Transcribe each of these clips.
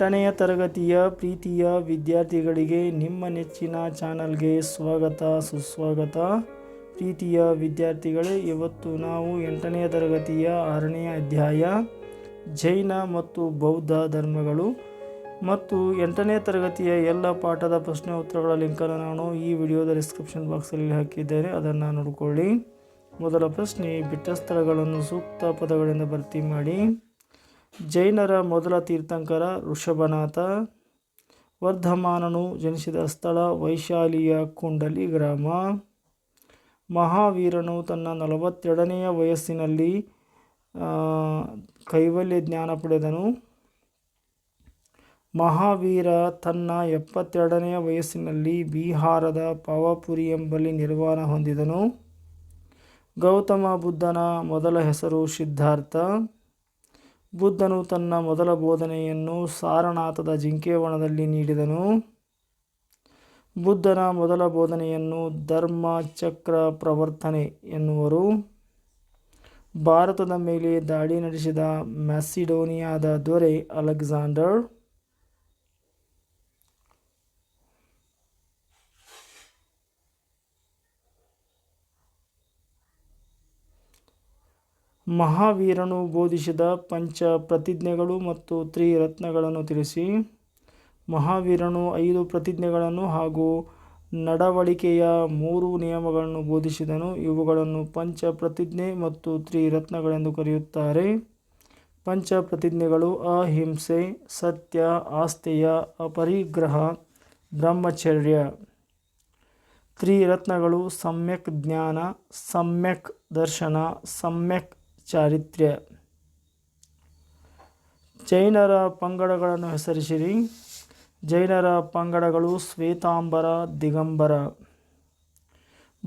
ಎಂಟನೆಯ ತರಗತಿಯ ಪ್ರೀತಿಯ ವಿದ್ಯಾರ್ಥಿಗಳಿಗೆ ನಿಮ್ಮ ನೆಚ್ಚಿನ ಚಾನಲ್ಗೆ ಸ್ವಾಗತ, ಸುಸ್ವಾಗತ. ಪ್ರೀತಿಯ ವಿದ್ಯಾರ್ಥಿಗಳೇ, ಇವತ್ತು ನಾವು ಎಂಟನೆಯ ತರಗತಿಯ ಆರನೆಯ ಅಧ್ಯಾಯ, ಜೈನ ಮತ್ತು ಬೌದ್ಧ ಧರ್ಮಗಳು. ಮತ್ತು ಎಂಟನೇ ತರಗತಿಯ ಎಲ್ಲ ಪಾಠದ ಪ್ರಶ್ನೆ ಉತ್ತರಗಳ ಲಿಂಕನ್ನು ನಾನು ಈ ವಿಡಿಯೋದ ಡಿಸ್ಕ್ರಿಪ್ಷನ್ ಬಾಕ್ಸಲ್ಲಿ ಹಾಕಿದ್ದೇನೆ, ಅದನ್ನು ನೋಡಿಕೊಳ್ಳಿ. ಮೊದಲ ಪ್ರಶ್ನೆ ಬಿಟ್ಟ ಸ್ಥಳಗಳನ್ನು ಸೂಕ್ತ ಪದಗಳಿಂದ ಭರ್ತಿ ಮಾಡಿ. ಜೈನರ ಮೊದಲ ತೀರ್ಥಂಕರ ಋಷಭನಾಥ, ವರ್ಧಮಾನನು ಜನಿಸಿದ ಸ್ಥಳ ವೈಶಾಲಿಯ ಕುಂಡಲಿ ಗ್ರಾಮ. ಮಹಾವೀರನು ತನ್ನ ನಲವತ್ತೆರಡನೆಯ ವಯಸ್ಸಿನಲ್ಲಿ ಕೈವಲ್ಯ ಜ್ಞಾನ ಪಡೆದನು. ಮಹಾವೀರ ತನ್ನ ಎಪ್ಪತ್ತೆರಡನೆಯ ವಯಸ್ಸಿನಲ್ಲಿ ಬಿಹಾರದ ಪಾವಪುರಿ ಎಂಬಲ್ಲಿ ನಿರ್ವಾಣ ಹೊಂದಿದನು. ಗೌತಮ ಬುದ್ಧನ ಮೊದಲ ಹೆಸರು ಸಿದ್ಧಾರ್ಥ. ಬುದ್ಧನು ತನ್ನ ಮೊದಲ ಬೋಧನೆಯನ್ನು ಸಾರನಾಥದ ಜಿಂಕೆವನದಲ್ಲಿ ನೀಡಿದನು. ಬುದ್ಧನ ಮೊದಲ ಬೋಧನೆಯನ್ನು ಧರ್ಮ ಚಕ್ರ ಪ್ರವರ್ತನೆ ಎನ್ನುವರು. ಭಾರತದ ಮೇಲೆ ದಾಳಿ ನಡೆಸಿದ ಮ್ಯಾಸಿಡೋನಿಯಾದ ದೊರೆ ಅಲೆಕ್ಸಾಂಡರ್ ಮಹಾವೀರನು ಬೋಧಿಸಿದ ಪಂಚ ಪ್ರತಿಜ್ಞೆಗಳು ಮತ್ತು ತ್ರಿರತ್ನಗಳನ್ನು ತಿಳಿಸಿ. ಮಹಾವೀರನು ಐದು ಪ್ರತಿಜ್ಞೆಗಳನ್ನು ಹಾಗೂ ನಡವಳಿಕೆಯ ಮೂರು ನಿಯಮಗಳನ್ನು ಬೋಧಿಸಿದನು. ಇವುಗಳನ್ನು ಪಂಚ ಪ್ರತಿಜ್ಞೆ ಮತ್ತು ತ್ರಿರತ್ನಗಳೆಂದು ಕರೆಯುತ್ತಾರೆ. ಪಂಚ ಪ್ರತಿಜ್ಞೆಗಳು ಅಹಿಂಸೆ, ಸತ್ಯ, ಆಸ್ತೆಯ, ಅಪರಿಗ್ರಹ, ಬ್ರಹ್ಮಚರ್ಯ. ತ್ರಿರತ್ನಗಳು ಸಮ್ಯಕ್ ಜ್ಞಾನ, ಸಮ್ಯಕ್ ದರ್ಶನ, ಸಮ್ಯಕ್ ಚಾರಿತ್ರ್ಯ. ಜೈನರ ಪಂಗಡಗಳನ್ನು ಹೆಸರಿಸಿರಿ. ಜೈನರ ಪಂಗಡಗಳು ಶ್ವೇತಾಂಬರ, ದಿಗಂಬರ.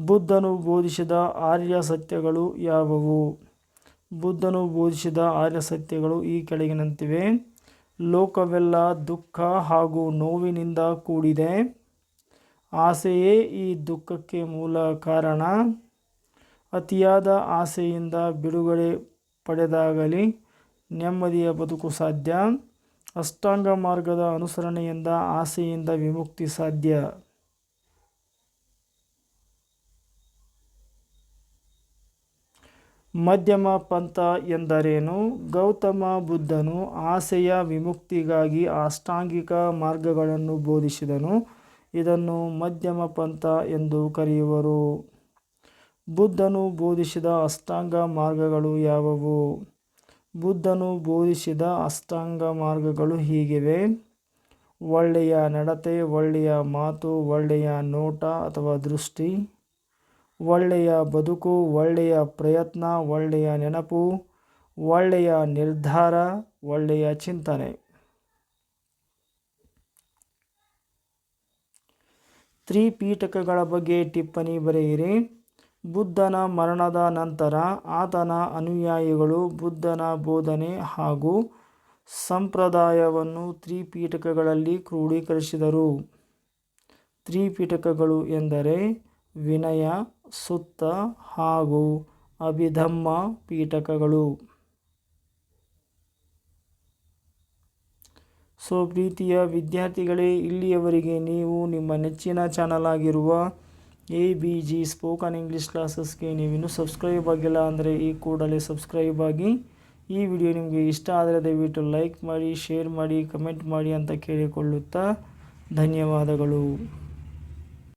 ಬುದ್ಧನು ಬೋಧಿಸಿದ ಆರ್ಯ ಸತ್ಯಗಳು ಯಾವುವು? ಬುದ್ಧನು ಬೋಧಿಸಿದ ಆರ್ಯ ಸತ್ಯಗಳು ಈ ಕೆಳಗಿನಂತಿವೆ. ಲೋಕವೆಲ್ಲ ದುಃಖ ಹಾಗೂ ನೋವಿನಿಂದ ಕೂಡಿದೆ. ಆಸೆಯೇ ಈ ದುಃಖಕ್ಕೆ ಮೂಲ ಕಾರಣ. ಅತಿಯಾದ ಆಸೆಯಿಂದ ಬಿಡುಗಡೆ ಪಡೆದಾಗಲಿ ನೆಮ್ಮದಿಯ ಬದುಕು ಸಾಧ್ಯ. ಅಷ್ಟಾಂಗ ಮಾರ್ಗದ ಅನುಸರಣೆಯಿಂದ ಆಸೆಯಿಂದ ವಿಮುಕ್ತಿ ಸಾಧ್ಯ. ಮಧ್ಯಮ ಪಂಥ ಎಂದರೇನು? ಗೌತಮ ಬುದ್ಧನು ಆಸೆಯ ವಿಮುಕ್ತಿಗಾಗಿ ಅಷ್ಟಾಂಗಿಕ ಮಾರ್ಗಗಳನ್ನು ಬೋಧಿಸಿದನು. ಇದನ್ನು ಮಧ್ಯಮ ಪಂಥ ಎಂದು ಕರೆಯುವರು. ಬುದ್ಧನು ಬೋಧಿಸಿದ ಅಷ್ಟಾಂಗ ಮಾರ್ಗಗಳು ಯಾವುವು? ಬುದ್ಧನು ಬೋಧಿಸಿದ ಅಷ್ಟಾಂಗ ಮಾರ್ಗಗಳು ಹೀಗಿವೆ. ಒಳ್ಳೆಯ ನಡತೆ, ಒಳ್ಳೆಯ ಮಾತು, ಒಳ್ಳೆಯ ನೋಟ ಅಥವಾ ದೃಷ್ಟಿ, ಒಳ್ಳೆಯ ಬದುಕು, ಒಳ್ಳೆಯ ಪ್ರಯತ್ನ, ಒಳ್ಳೆಯ ನೆನಪು, ಒಳ್ಳೆಯ ನಿರ್ಧಾರ, ಒಳ್ಳೆಯ ಚಿಂತನೆ. ತ್ರಿಪೀಠಕಗಳ ಬಗ್ಗೆ ಟಿಪ್ಪಣಿ ಬರೆಯಿರಿ. ಬುದ್ಧನ ಮರಣದ ನಂತರ ಆತನ ಅನುಯಾಯಿಗಳು ಬುದ್ಧನ ಬೋಧನೆ ಹಾಗೂ ಸಂಪ್ರದಾಯವನ್ನು ತ್ರಿಪೀಠಕಗಳಲ್ಲಿ ಕ್ರೋಢೀಕರಿಸಿದರು. ತ್ರಿಪೀಠಕಗಳು ಎಂದರೆ ವಿನಯ, ಸುತ್ತ ಹಾಗೂ ಅಭಿಧಮ್ಮ ಪೀಠಕಗಳು. ಸೊ ಪ್ರೀತಿಯ ವಿದ್ಯಾರ್ಥಿಗಳೇ, ಇಲ್ಲಿಯವರೆಗೆ ನೀವು ನಿಮ್ಮ ನೆಚ್ಚಿನ ಚಾನಲ್ ಆಗಿರುವ A, B, G spoken English ಕ್ಲಾಸಸ್ಗೆ ನೀವಿನ್ನೂ ಸಬ್ಸ್ಕ್ರೈಬ್ ಆಗಿಲ್ಲ ಅಂದರೆ ಈ ಕೂಡಲೇ ಸಬ್ಸ್ಕ್ರೈಬ್ ಆಗಿ. ಈ ವಿಡಿಯೋ ನಿಮಗೆ ಇಷ್ಟ ಆದರೆ ದಯವಿಟ್ಟು ಲೈಕ್ ಮಾಡಿ ಶೇರ್ ಮಾಡಿ ಕಮೆಂಟ್ ಮಾಡಿ ಅಂತ ಕೇಳಿಕೊಳ್ಳುತ್ತಾ ಧನ್ಯವಾದಗಳು.